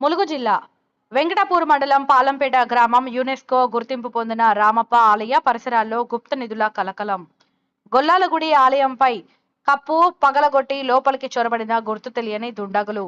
ములుగు జిల్లా వెంకటాపూర్ మండలం పాలంపేట గ్రామం యునెస్కో గుర్తింపు పొందిన రామప్ప ఆలయ పరిసరాల్లో గుప్త నిధుల కలకలం. గొల్లాలగుడి ఆలయంపై కప్పు పగలగొట్టి లోపలికి చొరబడిన గుర్తు తెలియని దుండగులు.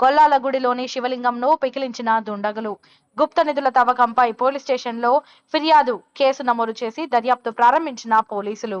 గొల్లాలగుడిలోని శివలింగంను పికిలించిన దుండగులు. గుప్త నిధుల తవ్వకంపై పోలీస్ స్టేషన్లో ఫిర్యాదు కేసు నమోదు చేసి దర్యాప్తు ప్రారంభించిన పోలీసులు.